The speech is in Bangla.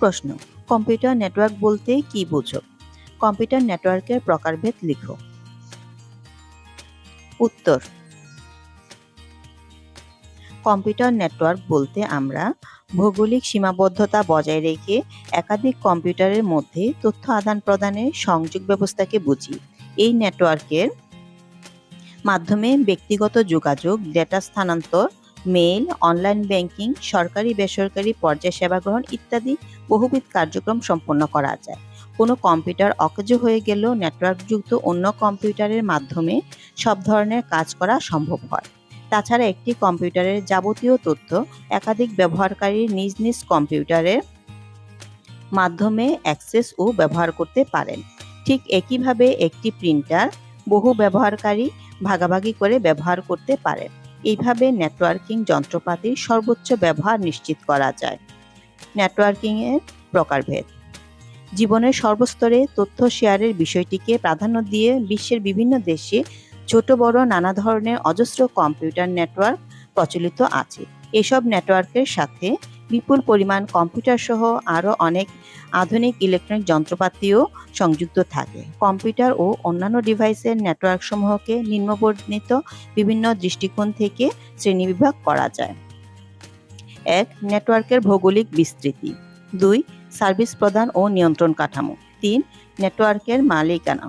প্রশ্ন, কম্পিউটার নেটওয়ার্ক বলতে কি বুঝো? কম্পিউটার নেটওয়ার্কের প্রকারভেদ লিখো। উত্তর, কম্পিউটার নেটওয়ার্ক বলতে আমরা ভৌগোলিক সীমাবদ্ধতা বজায় রেখে একাধিক কম্পিউটারের মধ্যে তথ্য আদান প্রদানের সংযোগ ব্যবস্থাকে বুঝি। এই নেটওয়ার্কের মাধ্যমে ব্যক্তিগত যোগাযোগ, ডেটা স্থানান্তর মেইল, অনলাইন ব্যাংকিং, সরকারি, বেসরকারি পর্যায় সেবা গ্রহণ ইত্যাদি বহুবিধ কার্যক্রম সম্পন্ন করা যায়। কোনো কম্পিউটার অকেজ হয়ে গেলেও নেটওয়ার্কযুক্ত অন্য কম্পিউটারের মাধ্যমে সব ধরনের কাজ করা সম্ভব হয়। তাছাড়া একটি কম্পিউটারের যাবতীয় তথ্য একাধিক ব্যবহারকারী নিজ নিজ কম্পিউটারের মাধ্যমে অ্যাক্সেস ও ব্যবহার করতে পারেন। ঠিক একইভাবে একটি প্রিন্টার বহু ব্যবহারকারী ভাগাভাগি করে ব্যবহার করতে পারেন। এইভাবে নেটওয়ার্কিং যন্ত্রপাতির সর্বোচ্চ ব্যবহার নিশ্চিত করা যায়। নেটওয়ার্কিংয়ের প্রকারভেদ। জীবনের সর্বস্তরে তথ্য শেয়ারের বিষয়টিকে প্রাধান্য দিয়ে বিশ্বের বিভিন্ন দেশে ছোট, বড়, নানা ধরনের অজস্র কম্পিউটার নেটওয়ার্ক প্রচলিত আছে। এসব নেটওয়ার্কের সাথে বিপুল পরিমাণ কম্পিউটার সহ আরও অনেক আধুনিক ইলেকট্রনিক যন্ত্রপাতিও সংযুক্ত থাকে। কম্পিউটার ও অন্যান্য ডিভাইসের নেটওয়ার্কসমূহকে নিম্নবর্ণিত বিভিন্ন দৃষ্টিকোণ থেকে শ্রেণীবিভাগ করা যায়। এক নেটওয়ার্কের ভৌগোলিক বিস্তৃতি। দুই সার্ভিস প্রদান ও নিয়ন্ত্রণ কাঠামো। তিন নেটওয়ার্কের মালিকানা।